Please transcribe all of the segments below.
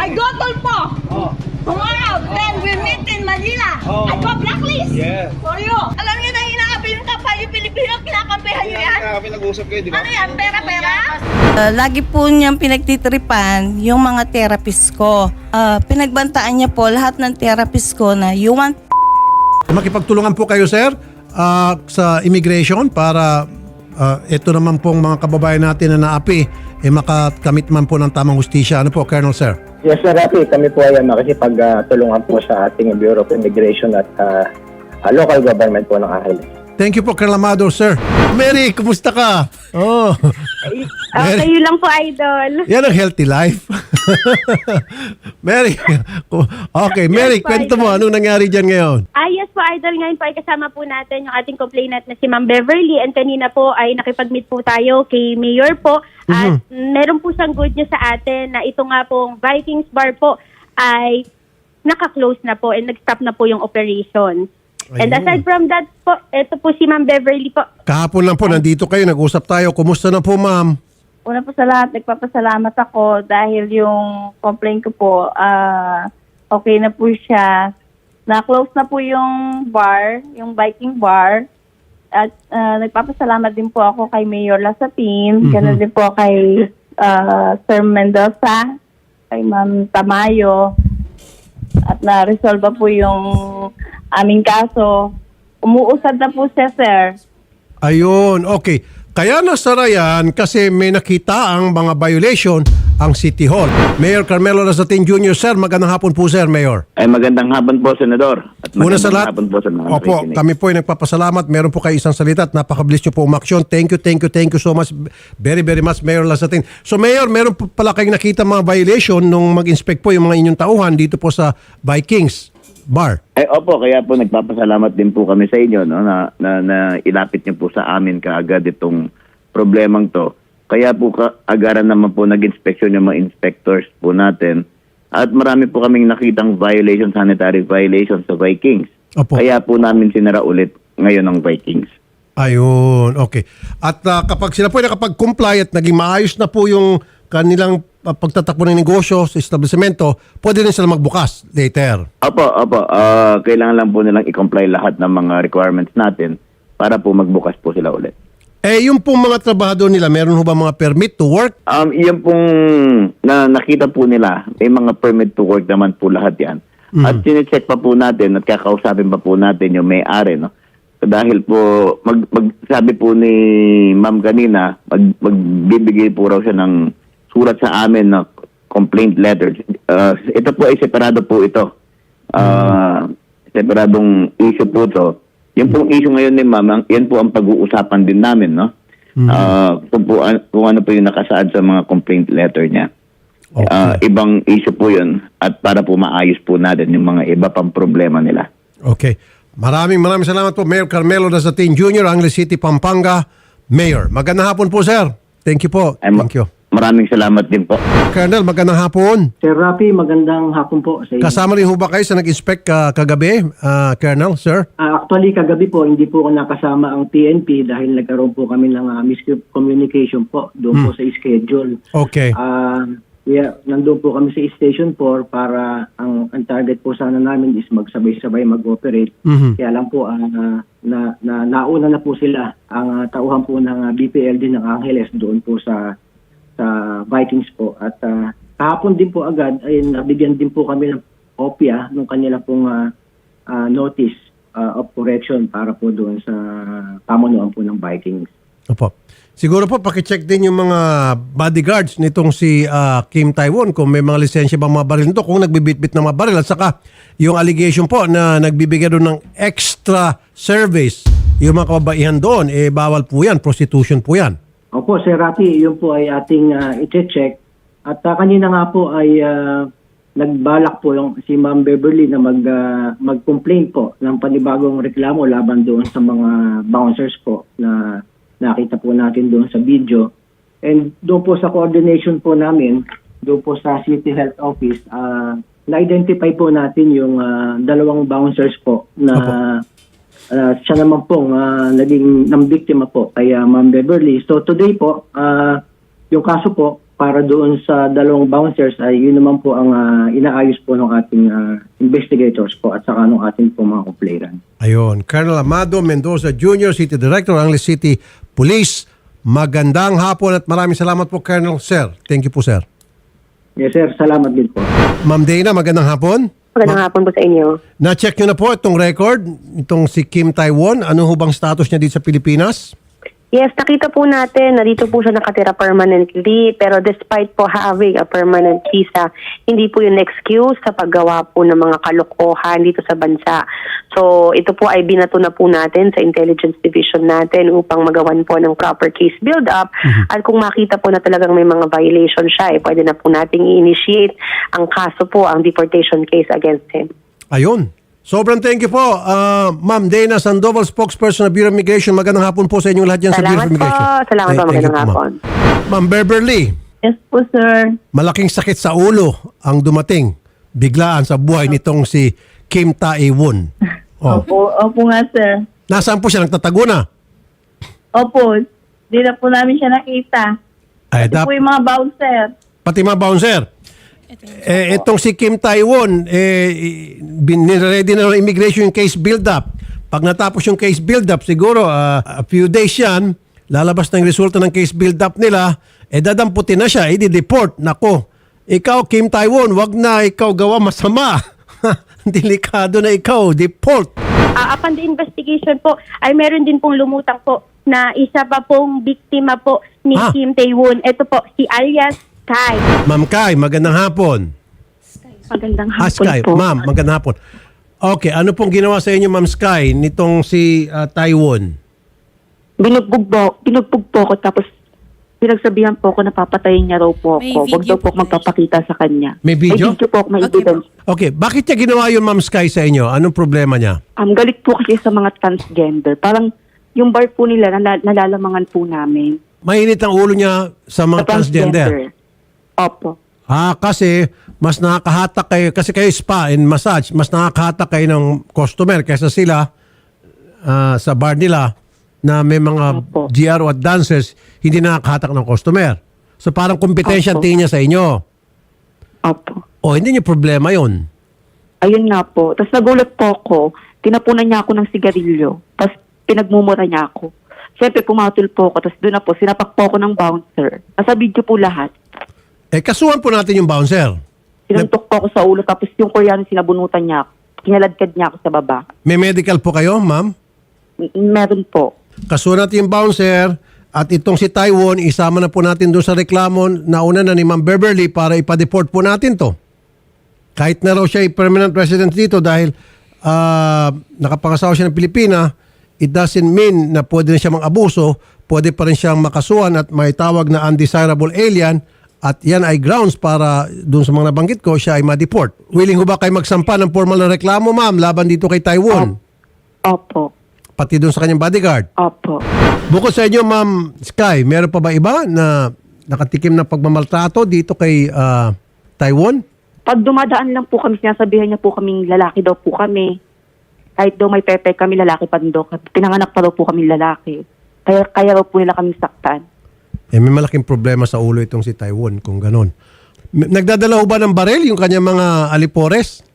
I go Tulpo. Oh. Tomorrow, then we meet in Manila. Oh. I go blacklist. Yeah. For you. Alam niyo na hinakampi yung kapal yung Pilipino, kinakampihan niyo yan. Kami nag-usap kayo, di ba? Ano yan, pera-pera? Uh, lagi po niyang pinagtitripan yung mga therapist ko. Uh, pinagbantaan niya po lahat ng therapist ko na you want Makipagtulungan po kayo, sir, ah, sa immigration para ah, ito naman pong mga kababayan natin na naapi, eh makakamit man po ng tamang hustisya. Ano po, Colonel, sir? Yes, sir, Rafi. Kami po ay makikipag-tulungan po sa ating Bureau of Immigration at ah, ah, local government po ng Angeles. Thank you po, Colonel Amado, sir. Mary, kumusta ka? Oh, Okay Mary, lang po, idol. yan ang healthy life. Mary, okay, Mary, Yes, po, kwento mo, Idol. anong nangyari dyan ngayon? Ah, yes po, idol. Ngayon po ay kasama po natin yung ating complainant na si Ma'am Beverly. And kanina po ay nakipag-meet po tayo kay Mayor po. At meron po siyang good news sa atin na ito nga pong Vikings Bar po ay naka-close na po and nag-stop na po yung operations. And Ayun. aside from that po, ito po si Ma'am Beverly po. Kahapon lang po, nandito kayo, nag-usap tayo. Kumusta na po, ma'am? Una po sa lahat, nagpapasalamat ako dahil yung complaint ko po, ah, okay na po siya. Na-close na po yung bar, yung biking bar. At ah, nagpapasalamat din po ako kay Mayor Lasapin, ganun din po kay ah, Sir Mendoza, kay Ma'am Tamayo. At na-resolve po yung aming kaso. Umuusad na po siya, sir. Ayun, okay. Kaya nasara yan kasi may nakita ang mga violation ang City Hall. Mayor Carmelo Razatin Jr. Sir, magandang hapon po sir, Mayor. Ay magandang hapon po, Senador. At Una sa lahat, hapon po mga opo, kami po ay nagpapasalamat. Meron po kayo isang salita at napakabilis nyo po umaksyon. Thank you, thank you, thank you so much. Very, very much, Mayor Lasatin. So, Mayor, meron po pala kayong nakita mga violation nung mag-inspect po yung mga inyong tauhan dito po sa Vikings Bar. Eh, opo, kaya po nagpapasalamat din po kami sa inyo no, na, na, na ilapit niyo po sa amin kaagad itong problemang to. Kaya po ka, agaran naman po nag-inspection yung mga inspectors po natin. At marami po kaming nakitang violation, sanitary violation sa Vikings. Opo. Kaya po namin sinara ulit ngayon ang Vikings. Ayun, okay. At ah, kapag sila po ay nakapag-comply at naging maayos na po yung kanilang ah, pagtatakbo ng negosyo sa establishmento, pwede rin sila magbukas later. Opo, opo. Ah, kailangan lang po nilang i-comply lahat ng mga requirements natin para po magbukas po sila ulit. Eh, yung pong mga trabahador nila, meron ho ba mga permit to work? Um, yan pong na nakita po nila, may mga permit to work naman po lahat yan. At sinecheck pa po natin at kakausapin pa po natin yung may-ari. No? Dahil po, mag, mag, sabi po ni ma'am kanina, mag, magbibigay po raw siya ng surat sa amin na complaint letter. Uh, ito po ay separado po ito. Uh, Separadong issue po to. Yung pong issue ngayon ni ma'am, yan po ang pag-uusapan din namin. No? Ah, kung, po, kung ano po yung nakasaad sa mga complaint letter niya. Okay. Ah, ibang issue po yun at para po maayos po natin yung mga iba pang problema nila. Okay. Maraming maraming salamat po, Mayor Carmelo Dazatin Jr., Angeles City, Pampanga. Mayor, magandang hapon po, sir. Thank you po. Ma- Thank you. Maraming salamat din po. Colonel, magandang hapon. Sir Rafi, magandang hapon po sa inyo. Kasama rin ho ba kayo sa nag-inspect ka kagabi, ah, Colonel, sir? Ah, actually, kagabi po, hindi po ako nakasama ang PNP dahil nagkaroon po kami ng uh, miscommunication po doon po sa schedule. Okay. Ah, yeah, nandun po kami sa Station 4 para ang, ang target po sana namin is magsabay-sabay mag-operate. Mhm. Kaya lang po, ah, na, na, nauna na po sila ang ah, tauhan po ng ah, BPL din ng Angeles doon po sa sa Vikings po. At ah, kahapon din po agad ay nabigyan din po kami ng kopya ng kanila pong ah, ah, notice ah, of correction para po doon sa pamunuan po ng Vikings. Opo. Siguro po, pakicheck din yung mga bodyguards nitong si ah, Kim Taiwan kung may mga lisensya bang mga baril nito, kung nagbibitbit ng mga baril. At saka, yung allegation po na nagbibigay doon ng extra service yung mga kababaihan doon, eh bawal po yan, prostitution po yan. Opo, Sir Rafi, yun po ay ating uh, i-check. At ah, kanina nga po ay ah, nagbalak po yung si Ma'am Beverly na mag, ah, mag-complain po ng panibagong reklamo laban doon sa mga bouncers po na nakita po natin doon sa video. And doon po sa coordination po namin, doon po sa City Health Office, ah, na-identify po natin yung ah, dalawang bouncers po na Ah, siya naman pong ah, naging ng biktima po kay ah, Ma'am Beverly. So today po, ah, yung kaso po para doon sa dalawang bouncers ay yun naman po ang ah, inaayos po ng ating ah, investigators po at saka ng ating po mga complainant. Ayun, Colonel Amado Mendoza Jr., City Director, Angeles City Police. Magandang hapon at maraming salamat po, Colonel Sir. Thank you po, sir. Yes sir, salamat din po. Ma'am Dana, magandang hapon. Magandang hapon po sa inyo. Na-check nyo na po itong record, itong si Kim Taiwan. Ano ho bang status niya dito sa Pilipinas? Yes, nakita po natin na dito po siya nakatira permanently pero despite po having a permanent visa, hindi po yun excuse sa paggawa po ng mga kalokohan dito sa bansa. So ito po ay binato na po natin sa intelligence division natin upang magawan po ng proper case build-up at kung makita po na talagang may mga violation siya, eh, pwede na po nating i-initiate ang kaso po, ang deportation case against him. Ayun. Sobrang thank you po, ah, Ma'am Dana Sandoval, spokesperson ng Bureau of Immigration. Magandang hapon po sa inyong lahat dyan sa Bureau of Salamat po. Immigration. Salamat po. Thank- you Magandang hapon. Ma'am Beverly, Yes po, sir. malaking sakit sa ulo ang dumating biglaan sa buhay nitong si Kim Tae-won. Oh. Opo, opo nga, sir. Nasaan po siya? Nagtatago na? Opo, di na po namin siya nakita. Ay, dap- po yung mga bouncer. pati mga bouncer. Eh, itong si Kim Taiwan, eh, bin, ready na ng immigration yung case build-up. Pag natapos yung case build-up, siguro ah, a few days yan, lalabas yung resulta ng case build-up nila, eh dadamputin na siya, i-deport. Nako, ikaw Kim Taiwan, wag na ikaw gawa masama. Delikado na ikaw, deport. Ah, upon the investigation po, ay meron din pong lumutang po na isa pa pong biktima po ni Ah. Kim Tae-woon. Ito po, si alias Kai. Ma'am Kai, magandang hapon. Magandang Ah, Sky, ma'am, magandang hapon. Okay, ano pong ginawa sa inyo, Ma'am Sky, nitong si ah, Taiwan? binugbog po, binugbog po ako tapos pinagsabihan po ako na papatayin niya raw po May ako. Huwag video daw po ako footage. magpapakita sa kanya. May video? May video po ako, may Okay evidence. Okay, bakit niya ginawa yun, Ma'am Sky, sa inyo? Anong problema niya? Um, galit po kasi sa mga transgender. Parang yung bar po nila, nala- nalalamangan po namin. Mainit ang ulo niya sa mga Sa transgender. Opo. Ah, kasi mas nakakahatak kayo, kasi kayo spa and massage, mas nakakahatak kayo ng customer kaysa sila ah, sa bar nila na may mga Opo. GRO at dancers, hindi nakakahatak ng customer. So parang kompetensya ang Opo. tingin niya sa inyo. Opo. O hindi niyo problema yon. Ayun nga po. Tapos nagulat po ako, tinapunan niya ako ng sigarilyo. Tapos pinagmumura niya ako. Siyempre, pumatol po ako. Tapos doon na po, sinapak po ako ng bouncer. Nasa video po lahat. Eh, kasuhan po natin yung bouncer. Sinuntok po ako sa ulo. Tapos yung koreano sinabunutan niya ako. Kinaladkad niya ako sa baba. May medical po kayo, ma'am? M- meron po. Kasuhan natin yung bouncer at itong si Taiwan, isama na po natin doon sa reklamo na una na ni Ma'am Beverly para ipa-deport po natin to. Kahit na raw siya ay permanent resident dito dahil ah, nakapangasawa siya ng Pilipina, it doesn't mean na pwede na siya mang-abuso, pwede pa rin siyang makasuhan at may tawag na undesirable alien at yan ay grounds para doon sa mga nabanggit ko, siya ay ma-deport. Willing ho ba kayo magsampa ng formal na reklamo, ma'am, laban dito kay Taiwan? Opo. Pati doon sa kanyang bodyguard? Opo. Bukod sa inyo, Ma'am Sky, meron pa ba iba na nakatikim ng pagmamaltrato dito kay ah, Taiwan? Pag dumadaan lang po kami, sinasabihan niya po kaming lalaki daw po kami. Kahit daw may pepe kami, lalaki pa rin daw. Pinanganak pa daw po kami lalaki. Kaya, kaya raw po nila kami saktan. Eh, may malaking problema sa ulo itong si Taiwan kung ganon. Nagdadala ho ba ng barel yung kanyang mga alipores?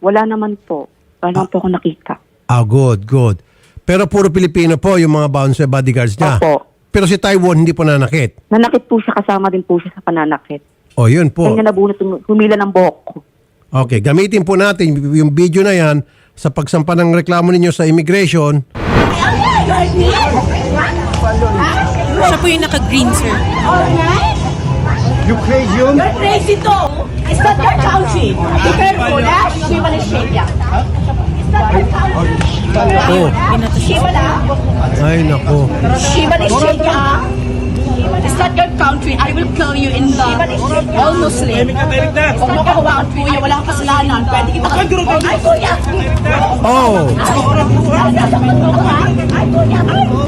Wala naman po. Wala naman po ako nakita. Ah, good, good. Pero puro Pilipino po yung mga bouncer bodyguards niya. Opo. Pero si Taiwan hindi po nanakit. Nanakit po siya, kasama din po siya sa pananakit. O, yun po. Kanya nabunot, hum- humila ng buhok ko. Okay, gamitin po natin yung video na yan sa pagsampa ng reklamo ninyo sa immigration. Siya po yung naka-green, sir. You're crazy too. It's not your country. Be careful, ha? She wanna shake ya. Your country. Oh, She wanna, ay nako. she wanna shake ya. It's not your country. I will kill you in the all Muslim. Huwag mo kahawakan, kuya. Wala kang kasalanan. Pwede kita Ay, kuya! Oh? Ay!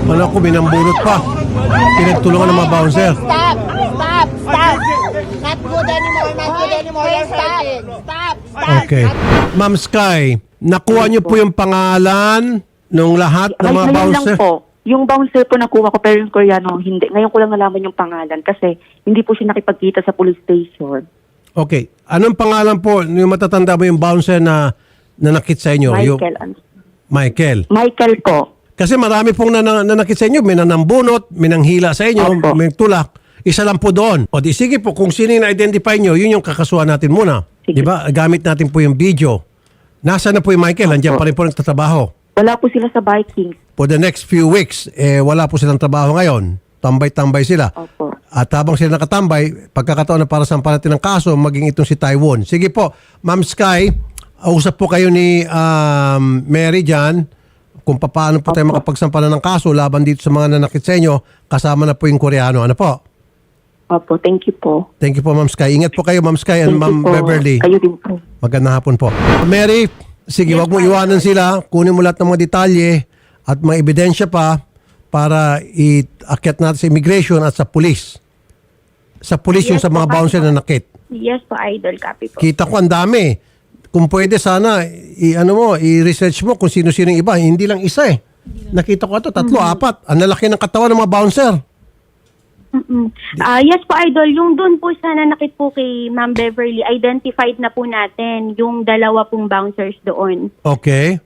Wala ko, binambulot pa. Pinagtulungan ng mga bouncer. Stop! Stop! Stop! Not good anymore! Not good anymore! Stop! Stop! Okay. Ma'am Sky, nakuha niyo po yung pangalan ng lahat ng Ay, mga ngayon bouncer? lang po. Yung bouncer po nakuha ko pero yung Koreano hindi. Ngayon ko lang nalaman yung pangalan kasi hindi po siya nakipagkita sa police station. Okay. Anong pangalan po, yung matatanda mo yung bouncer na nanakit sa inyo? Yung, Michael. ano? Michael. Michael po. Kasi marami pong nan- nanakit sa inyo. May nanambunot, may nanghila sa inyo, Opo. may tulak. Isa lang po doon. O di sige po, kung sino yung na-identify nyo, yun yung kakasuhan natin muna. Di ba? Gamit natin po yung video. Nasaan na po yung Michael? Nandiyan pa rin po nagtatrabaho. Wala po sila sa Vikings. For the next few weeks, eh, wala po silang trabaho ngayon. Tambay-tambay sila. Opo. At habang sila nakatambay, pagkakataon na para sa natin ng kaso, maging itong si Taiwan. Sige po, Ma'am Sky, usap po kayo ni um, Mary dyan kung paano po tayo makapagsampana ng kaso laban dito sa mga nanakit sa inyo, kasama na po yung Koreano. Ano po? Opo, thank you po. Thank you po, Ma'am Sky. Ingat po kayo, Ma'am Sky and Thank Ma'am po. Beverly. Kayo din po. Magandang hapon po. Mary, sige, wag mo iwanan sila. Kunin mo lahat ng mga detalye at mga ebidensya pa para iakyat natin sa immigration at sa police. Sa police yung Yes, sa mga po, bouncer na nakit. Yes po, Idol. Copy po. Kita ko ang dami. Kung pwede sana, i, ano mo, i-research mo kung sino-sino yung iba. Hindi lang isa eh. Nakita ko ito, tatlo, apat. Ang lalaki ng katawan ng mga bouncer. Mm-mm. Ah, yes po, Idol. Yung doon po sa nanakit po kay Ma'am Beverly, identified na po natin yung dalawa pong bouncers doon. Okay.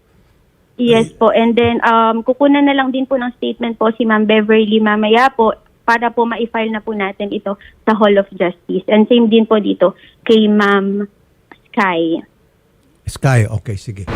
Yes po. And then, um, kukunan na lang din po ng statement po si Ma'am Beverly mamaya po para po ma-file na po natin ito sa Hall of Justice. And same din po dito kay Ma'am Sky. Sky, okay, sige.